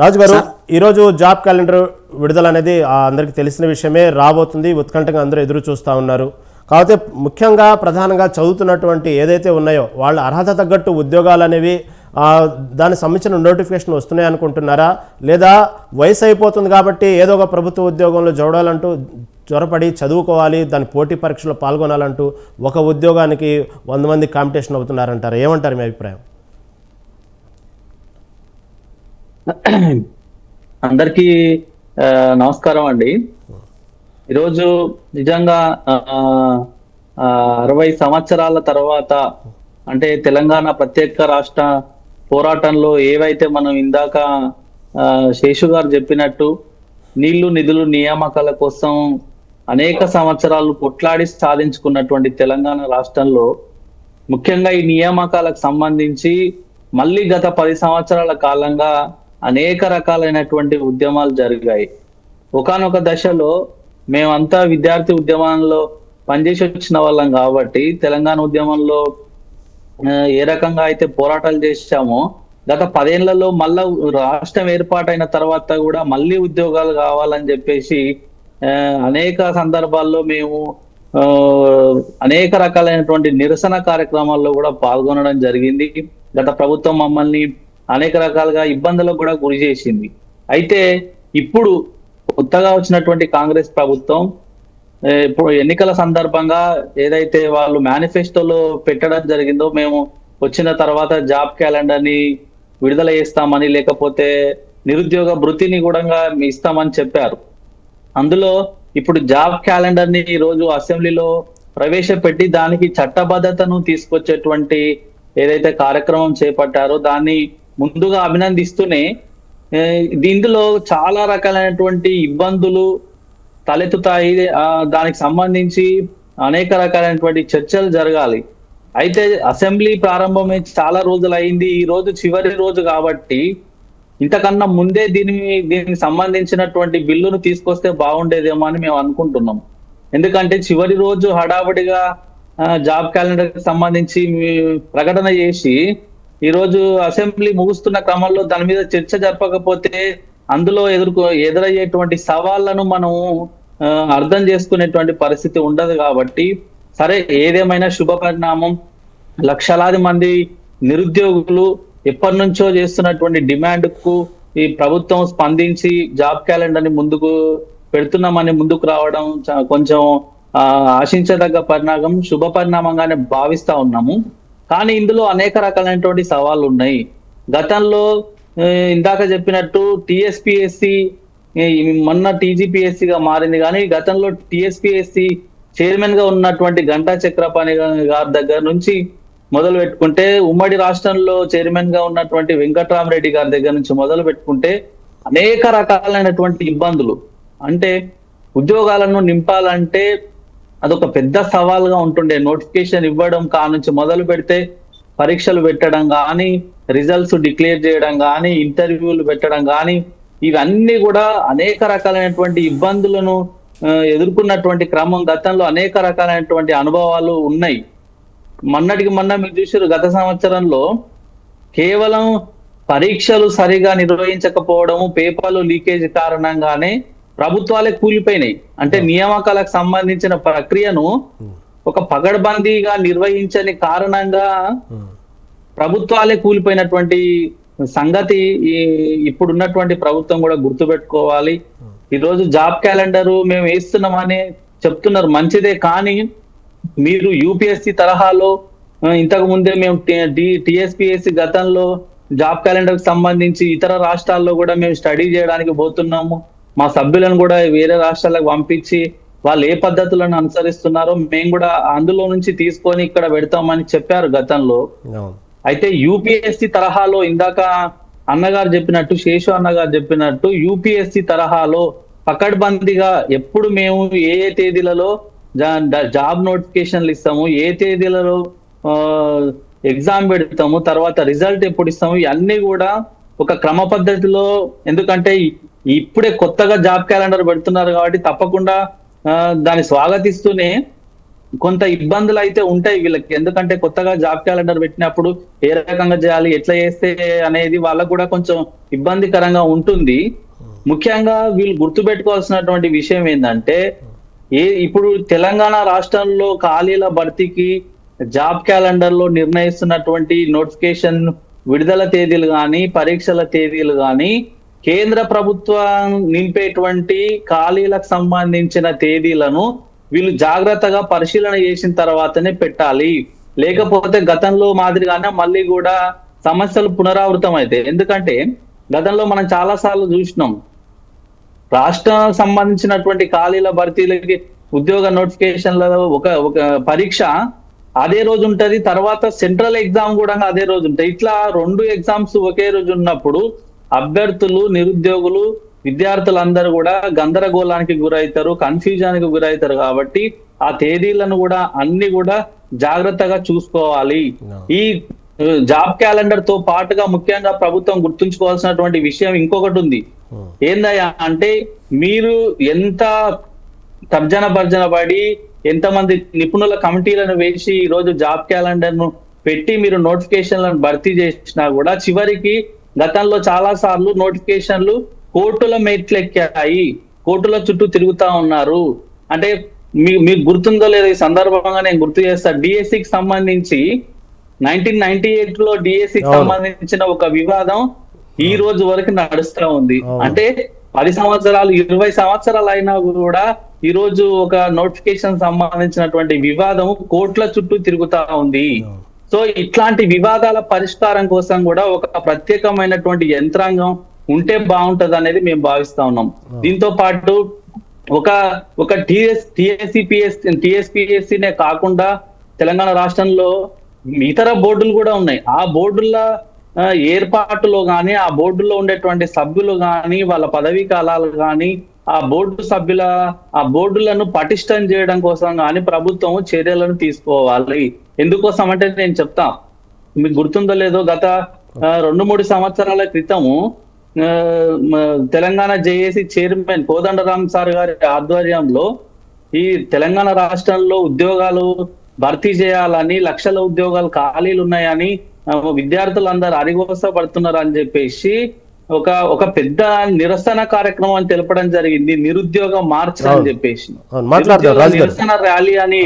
రాజు గారు ఈరోజు job calendar విడుదల అనేది అందరికీ తెలిసిన విషయమే రాబోతుంది ఉత్కంఠగా అందరూ ఎదురు చూస్తూ ఉన్నారు. కాకపోతే ముఖ్యంగా ప్రధానంగా చదువుతున్నటువంటి ఏదైతే ఉన్నాయో వాళ్ళ అర్హత తగ్గట్టు ఉద్యోగాలు అనేవి దానికి సంబంధించిన నోటిఫికేషన్ వస్తున్నాయి అనుకుంటున్నారా? లేదా వయసు అయిపోతుంది కాబట్టి ఏదో ఒక ప్రభుత్వ ఉద్యోగంలో చూడాలంటూ త్వరపడి చదువుకోవాలి దాని పోటీ పరీక్షలో పాల్గొనాలంటూ ఒక ఉద్యోగానికి వంద మంది కాంపిటీషన్ అవుతున్నారంటారు? ఏమంటారు మీ అభిప్రాయం? అందరికీ నమస్కారం అండి. ఈరోజు నిజంగా అరవై సంవత్సరాల తర్వాత అంటే తెలంగాణ ప్రత్యేక రాష్ట్ర పోరాటంలో ఏవైతే మనం ఇందాక శేషు గారు చెప్పినట్టు నీళ్ళు నిధులు నియామకాల కోసం అనేక సంవత్సరాలు కొట్లాడి సాధించుకున్నటువంటి తెలంగాణ రాష్ట్రంలో ముఖ్యంగా ఈ నియామకాలకు సంబంధించి మళ్ళీ గత పది సంవత్సరాల కాలంగా అనేక రకాలైనటువంటి ఉద్యమాలు జరిగాయి. ఒకానొక దశలో మేమంతా విద్యార్థి ఉద్యమంలో పనిచేసి వచ్చిన వాళ్ళం కాబట్టి తెలంగాణ ఉద్యమంలో ఏ రకంగా అయితే పోరాటాలు చేశామో గత పదేళ్ళలో మళ్ళా రాష్ట్రం ఏర్పాటైన తర్వాత కూడా మళ్ళీ ఉద్యోగాలు కావాలని చెప్పేసి అనేక సందర్భాల్లో మేము అనేక రకాలైనటువంటి నిరసన కార్యక్రమాల్లో కూడా పాల్గొనడం జరిగింది. గత ప్రభుత్వం మమ్మల్ని అనేక రకాలుగా ఇబ్బందులకు కూడా గురి చేసింది. అయితే ఇప్పుడు కొత్తగా వచ్చినటువంటి కాంగ్రెస్ ప్రభుత్వం ఇప్పుడు ఎన్నికల సందర్భంగా ఏదైతే వాళ్ళు మేనిఫెస్టోలో పెట్టడం జరిగిందో మేము వచ్చిన తర్వాత జాబ్ క్యాలెండర్ని విడుదల చేస్తామని లేకపోతే నిరుద్యోగ భృతిని కూడా ఇస్తామని చెప్పారు. అందులో ఇప్పుడు జాబ్ క్యాలెండర్ని ఈరోజు రోజు అసెంబ్లీలో ప్రవేశపెట్టి దానికి చట్టబద్ధతను తీసుకొచ్చేటువంటి ఏదైతే కార్యక్రమం చేపట్టారో దాన్ని ముందుగా అభినందిస్తూనే దీంట్లో చాలా రకాలైనటువంటి ఇబ్బందులు తలెత్తుతాయి. దానికి సంబంధించి అనేక రకాలైనటువంటి చర్చలు జరగాలి. అయితే అసెంబ్లీ ప్రారంభమై చాలా రోజులు అయింది ఈ రోజు చివరి రోజు కాబట్టి ఇంతకన్నా ముందే దీని దీనికి సంబంధించినటువంటి బిల్లును తీసుకొస్తే బాగుండేదేమో అని మేము అనుకుంటున్నాం. ఎందుకంటే చివరి రోజు హడావుడిగా జాబ్ క్యాలెండర్కి సంబంధించి ప్రకటన చేసి ఈ రోజు అసెంబ్లీ ముగుస్తున్న క్రమంలో దాని మీద చర్చ జరపకపోతే అందులో ఎదుర్కో ఎదురయ్యేటువంటి సవాళ్ళను మనం అర్థం చేసుకునేటువంటి పరిస్థితి ఉండదు కాబట్టి సరే ఏదేమైనా శుభ పరిణామం లక్షలాది మంది నిరుద్యోగులు ఎప్పటి నుంచో చేస్తున్నటువంటి డిమాండ్కు ఈ ప్రభుత్వం స్పందించి జాబ్ క్యాలెండర్ని ముందుకు పెడుతున్నామని ముందుకు రావడం చా- కొంచెం ఆశించదగ్గ పరిణామం శుభ పరిణామంగానే భావిస్తా ఉన్నాము. కానీ ఇందులో అనేక రకాలైనటువంటి సవాళ్ళు ఉన్నాయి గతంలో ఇందాక చెప్పినట్టు టిఎస్పిఎస్సి మొన్న టీజీపీఎస్సీగా గా మారింది కానీ గతంలో టిఎస్పిఎస్సి చైర్మన్గా ఉన్నటువంటి గంటా చక్రపాణి గారి దగ్గర నుంచి మొదలు పెట్టుకుంటే ఉమ్మడి రాష్ట్రంలో చైర్మన్గా ఉన్నటువంటి వెంకట్రామరెడ్డి గారి దగ్గర నుంచి మొదలు పెట్టుకుంటే అనేక రకాలైనటువంటి ఇబ్బందులు. అంటే ఉద్యోగాలను నింపాలంటే అదొక పెద్ద సవాల్గా ఉంటుండే. నోటిఫికేషన్ ఇవ్వడం కా నుంచి మొదలు పెడితే పరీక్షలు పెట్టడం కానీ రిజల్ట్స్ డిక్లేర్ చేయడం కానీ ఇంటర్వ్యూలు పెట్టడం కానీ ఇవన్నీ కూడా అనేక రకాలైనటువంటి ఇబ్బందులను ఎదుర్కొన్నటువంటి క్రమం గతంలో అనేక రకాలైనటువంటి అనుభవాలు ఉన్నాయి. మొన్నటికి మొన్న మీరు చూసారు గత సంవత్సరంలో కేవలం పరీక్షలు సరిగా నిర్వహించకపోవడము పేపర్లు లీకేజ్ కారణంగానే ప్రభుత్వాలే కూలిపోయినాయి. అంటే నియామకాలకు సంబంధించిన ప్రక్రియను ఒక పగడ్బందీగా నిర్వహించని కారణంగా ప్రభుత్వాలే కూలిపోయినటువంటి సంగతి ఈ ఇప్పుడున్నటువంటి ప్రభుత్వం కూడా గుర్తుపెట్టుకోవాలి. ఈ రోజు జాబ్ క్యాలెండర్ మేము వేస్తున్నామని చెప్తున్నారు. మంచిదే కానీ మీరు యూపీఎస్సి తరహాలో ఇంతకు ముందే మేము టిఎస్పిఎస్సి గతంలో జాబ్ క్యాలెండర్ సంబంధించి ఇతర రాష్ట్రాల్లో కూడా మేము స్టడీ చేయడానికి పోతున్నాము. మా సభ్యులను కూడా వేరే రాష్ట్రాలకు పంపించి వాళ్ళు ఏ పద్ధతులను అనుసరిస్తున్నారో మేము కూడా అందులో నుంచి తీసుకొని ఇక్కడ పెడతామని చెప్పారు గతంలో. అయితే యూపీఎస్సి తరహాలో ఇందాక అన్నగారు చెప్పినట్టు శేషు అన్నగారు చెప్పినట్టు యూపీఎస్సి తరహాలో పకడ్బందీగా ఎప్పుడు మేము ఏ ఏ తేదీలలో జాబ్ నోటిఫికేషన్లు ఇస్తాము ఏ తేదీలలో ఆ, ఎగ్జామ్ పెడతాము తర్వాత రిజల్ట్ ఎప్పుడు ఇస్తాము ఇవన్నీ కూడా ఒక క్రమ పద్ధతిలో ఎందుకంటే ఇప్పుడే కొత్తగా జాబ్ క్యాలెండర్ పెడుతున్నారు కాబట్టి తప్పకుండా దాన్ని స్వాగతిస్తూనే కొంత ఇబ్బందులు అయితే ఉంటాయి వీళ్ళకి. ఎందుకంటే కొత్తగా జాబ్ క్యాలెండర్ పెట్టినప్పుడు ఏ రకంగా చేయాలి ఎట్లా చేస్తే అనేది వాళ్ళకు కూడా కొంచెం ఇబ్బందికరంగా ఉంటుంది. ముఖ్యంగా వీళ్ళు గుర్తుపెట్టుకోవాల్సినటువంటి విషయం ఏంటంటే ఏ ఇప్పుడు తెలంగాణ రాష్ట్రంలో ఖాళీల భర్తీకి జాబ్ క్యాలెండర్లో నిర్ణయిస్తున్నటువంటి నోటిఫికేషన్ విడుదల తేదీలు కానీ పరీక్షల తేదీలు కానీ కేంద్ర ప్రభుత్వం నింపేటువంటి ఖాళీలకు సంబంధించిన తేదీలను వీళ్ళు జాగ్రత్తగా పరిశీలన చేసిన తర్వాతనే పెట్టాలి. లేకపోతే గతంలో మాదిరిగానే మళ్ళీ కూడా సమస్యలు పునరావృతం అవుతాయి ఎందుకంటే గతంలో మనం చాలా సార్లు చూసినాం. రాష్ట్ర సంబంధించినటువంటి ఖాళీల భర్తీలకి ఉద్యోగ నోటిఫికేషన్ల ఒక ఒక పరీక్ష అదే రోజు ఉంటది. తర్వాత సెంట్రల్ ఎగ్జామ్ కూడా అదే రోజు ఉంటుంది. ఇట్లా రెండు ఎగ్జామ్స్ ఒకే రోజు ఉన్నప్పుడు అభ్యర్థులు నిరుద్యోగులు విద్యార్థులందరూ కూడా గందరగోళానికి గురవుతారు కన్ఫ్యూజన్కి గురవుతారు కాబట్టి ఆ తేదీలను కూడా అన్ని కూడా జాగ్రత్తగా చూసుకోవాలి. ఈ జాబ్ క్యాలెండర్తో పాటుగా ముఖ్యంగా ప్రభుత్వం గుర్తుంచుకోవాల్సినటువంటి విషయం ఇంకొకటి ఉంది. ఏందయ్యా అంటే మీరు ఎంత తర్జన భర్జన పడి ఎంతమంది నిపుణుల కమిటీలను వేసి ఈ రోజు జాబ్ క్యాలెండర్ను పెట్టి మీరు నోటిఫికేషన్లను భర్తీ చేసినా కూడా చివరికి గతంలో చాలా సార్లు నోటిఫికేషన్లు కోర్టుల మెట్లెక్కాయి. కోర్టుల చుట్టూ తిరుగుతా ఉన్నారు. అంటే మీ మీకు గుర్తుందో లేదో ఈ సందర్భంగా నేను గుర్తు చేస్తా. DSE కి సంబంధించి నైన్టీన్ నైన్టీ ఎయిట్లో డిఎస్సి అవును. సంబంధించిన ఒక వివాదం ఈ రోజు వరకు నడుస్తా ఉంది. అంటే పది సంవత్సరాలు ఇరవై సంవత్సరాలు అయినా కూడా ఈ రోజు ఒక నోటిఫికేషన్ సంబంధించినటువంటి వివాదం కోర్టుల చుట్టూ తిరుగుతా ఉంది. సో ఇట్లాంటి వివాదాల పరిష్కారం కోసం కూడా ఒక ప్రత్యేకమైనటువంటి యంత్రాంగం ఉంటే బాగుంటది అనేది మేము భావిస్తా ఉన్నాం. దీంతో పాటు ఒక ఒక టిఎస్ టిఎస్సిపిఎస్ టిఎస్పిఎస్సినే కాకుండా తెలంగాణ రాష్ట్రంలో ఇతర బోర్డులు కూడా ఉన్నాయి. ఆ బోర్డుల ఏర్పాటులో గాని ఆ బోర్డులో ఉండేటువంటి సభ్యులు గాని వాళ్ళ పదవీ కాలాలు గాని ఆ బోర్డు సభ్యుల ఆ బోర్డులను పటిష్టం చేయడం కోసం కానీ ప్రభుత్వం చర్యలను తీసుకోవాలి. ఎందుకోసం అంటే నేను చెప్తా. మీకు గుర్తుందో లేదో గత రెండు మూడు సంవత్సరాల క్రితము Telangana JAC chairman Kodandaram sir గారి ఆధ్వర్యంలో ఈ తెలంగాణ రాష్ట్రంలో ఉద్యోగాలు భర్తీ చేయాలని లక్షల ఉద్యోగాలు ఖాళీలు ఉన్నాయని విద్యార్థులు విద్యార్థులందరూ అరిగోస పడుతున్నారు అని చెప్పేసి ఒక ఒక పెద్ద నిరసన కార్యక్రమం అని తెలపడం జరిగింది నిరుద్యోగ మార్చ్ అని. చెప్పేసి. నిరసన ర్యాలీ అని.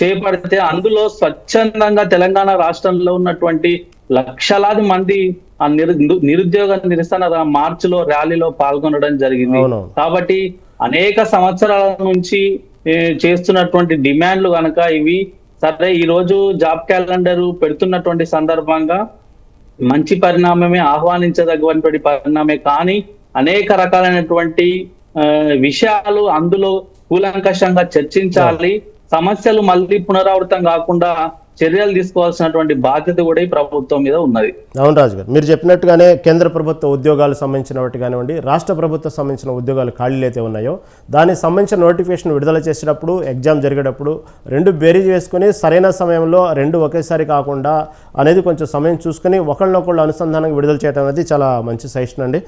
చేపడితే అందులో స్వచ్ఛందంగా తెలంగాణ రాష్ట్రంలో ఉన్నటువంటి లక్షలాది మంది ఆ నిరు నిరుద్యోగ నిరసన రా- మార్చిలో ర్యాలీలో పాల్గొనడం జరిగింది. కాబట్టి అనేక సంవత్సరాల నుంచి చేస్తున్నటువంటి డిమాండ్లు కనుక ఇవి సరే ఈ రోజు జాబ్ క్యాలెండర్ పెడుతున్నటువంటి సందర్భంగా మంచి పరిణామమే ఆహ్వానించదగినటువంటి పరిణామే కానీ అనేక రకాలైనటువంటి ఆ, విషయాలు అందులో కూలంకషంగా చర్చించాలి. సమస్యలు మళ్ళీ పునరావృతం కాకుండా చర్యలు తీసుకోవాల్సినటువంటి బాధ్యత కూడా ఈ ప్రభుత్వం మీద ఉన్నది. అవును రాజు గారు మీరు చెప్పినట్టుగానే కేంద్ర ప్రభుత్వ ఉద్యోగాలు సంబంధించినవి కానివ్వండి రాష్ట్ర ప్రభుత్వం సంబంధించిన ఉద్యోగాలు ఖాళీలు అయితే ఉన్నాయో దానికి సంబంధించిన నోటిఫికేషన్ విడుదల చేసేటప్పుడు ఎగ్జామ్ జరిగేటప్పుడు రెండు బేరీజ్ వేసుకుని సరైన సమయంలో రెండు ఒకేసారి కాకుండా అనేది కొంచెం సమయం చూసుకొని ఒకళ్ళనొకళ్ళు అనుసంధానంగా విడుదల చేయడం అనేది చాలా మంచి సజెషన్ అండి.